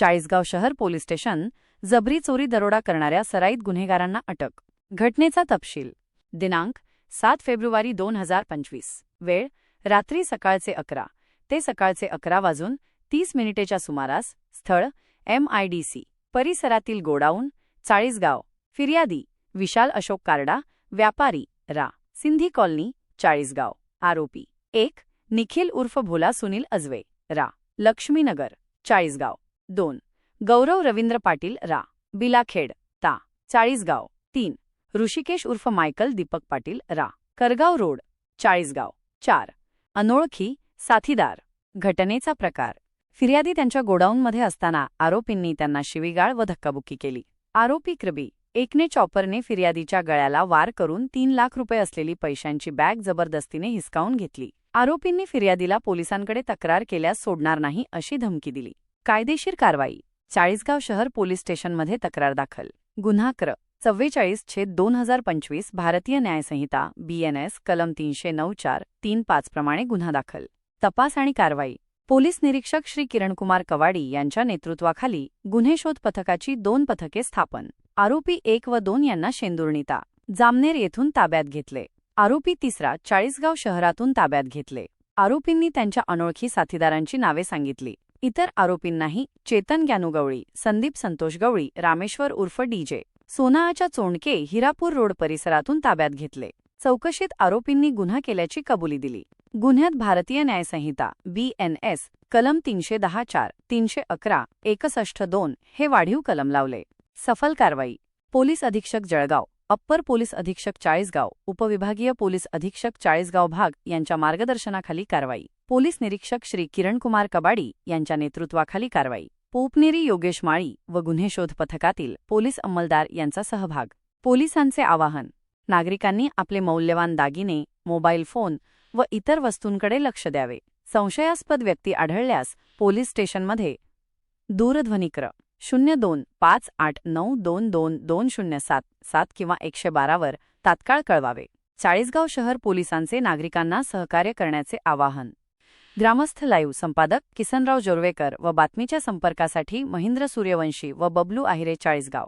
चाळीसगाव शहर police station जबरी चोरी दरोडा करणाऱ्या सराईत गुन्हेगारांना अटक. घटनेचा तपशील. दिनांक सात फेब्रुवारी दोन हजार पंचवीस. वेळ रात्री सकाळचे अकरा. ते सकाळचे अकरा वाजून तीस मिनिटेच्या सुमारास स्थळ एम आय डी सी परिसरातील गोडाऊन चाळीसगाव. फिर्यादी विशाल अशोक कार्डा व्यापारी रा. सिंधी कॉलनी चाळीसगाव. आरोपी एक निखिल उर्फ भोला सुनील अजवे रा. लक्ष्मीनगर चाळीसगाव. दोन. गौरव रवींद्र पाटील रा. बिलाखेड ता. चाळीसगाव. तीन. ऋषिकेश उर्फ मायकल दीपक पाटील रा. करगाव रोड चाळीसगाव. चार. अनोळखी साथीदार. घटनेचा प्रकार. फिर्यादी त्यांच्या गोडाऊनमध्ये असताना आरोपींनी त्यांना शिवीगाळ व धक्काबुक्की केली. आरोपी क्रबी एकने चॉपरने फिर्यादीच्या गळ्याला वार करून तीन लाख रुपये असलेली पैशांची बॅग जबरदस्तीने हिसकावून घेतली. आरोपींनी फिर्यादीला पोलिसांकडे तक्रार केल्यास सोडणार नाही अशी धमकी दिली. कायदेशीर कारवाई. चाळीसगाव शहर पोलीस स्टेशनमध्ये तक्रार दाखल. गुन्हा क्र चव्वेचाळीस छेद दोन हजार पंचवीस भारतीय न्यायसंहिता बीएनएस कलम तीनशे नऊ चार तीन पाच प्रमाणे गुन्हा दाखल. तपास आणि कारवाई. पोलीस निरीक्षक श्री किरणकुमार कवाडी यांच्या नेतृत्वाखाली गुन्हे शोध पथकाची दोन पथके स्थापन. आरोपी एक व दोन यांना शेंदुर्णिता. जामनेर येथून ताब्यात घेतले. आरोपी तिसरा चाळीसगाव शहरातून ताब्यात घेतले. आरोपींनी त्यांच्या अनोळखी साथीदारांची नावे सांगितली. इतर आरोपींनाही चेतन ग्यानू गवळी संदीप संतोष गवळी रामेश्वर उर्फ डीजे सोनाआच्या चोंडके हिरापूर रोड परिसरातून ताब्यात घेतले. चौकशीत आरोपींनी गुन्हा केल्याची कबुली दिली. गुन्ह्यात भारतीय न्यायसंहिता बीएनएस कलम तीनशे दहा चार तीनशे अकरा एकसष्ट दोन हे वाढीव कलम लावले. सफल कारवाई. पोलीस अधीक्षक जळगाव. अप्पर पोलीस अधीक्षक चाळीसगाव उपविभागीय पोलीस अधीक्षक चाळीसगाव भाग यांच्या मार्गदर्शनाखाली कारवाई. पोलीस निरीक्षक श्री किरणकुमार कबाडी यांच्या नेतृत्वाखाली कारवाई. पोपनेरी योगेश माळी व गुन्हे शोध पथकातील पोलीस अंमलदार यांचा सहभाग. पोलिसांचे आवाहन. नागरिकांनी आपले मौल्यवान दागिने मोबाईल फोन व इतर वस्तूंकडे लक्ष द्यावे. संशयास्पद व्यक्ती आढळल्यास पोलीस स्टेशनमध्ये दूरध्वनिक्र शून्य दोन पाच आठ नऊ दोन दोन दोन शून्य सात सात किंवा एकशे बारावर तात्काळ कळवावे. चाळीसगाव शहर पोलिसांचे नागरिकांना सहकार्य करण्याचे आवाहन. ग्रामस्थ लाईव्ह संपादक किसनराव जोरवेकर व बातमीच्या संपर्कासाठी महेंद्र सूर्यवंशी व बबलू आहिरे चाळीसगाव.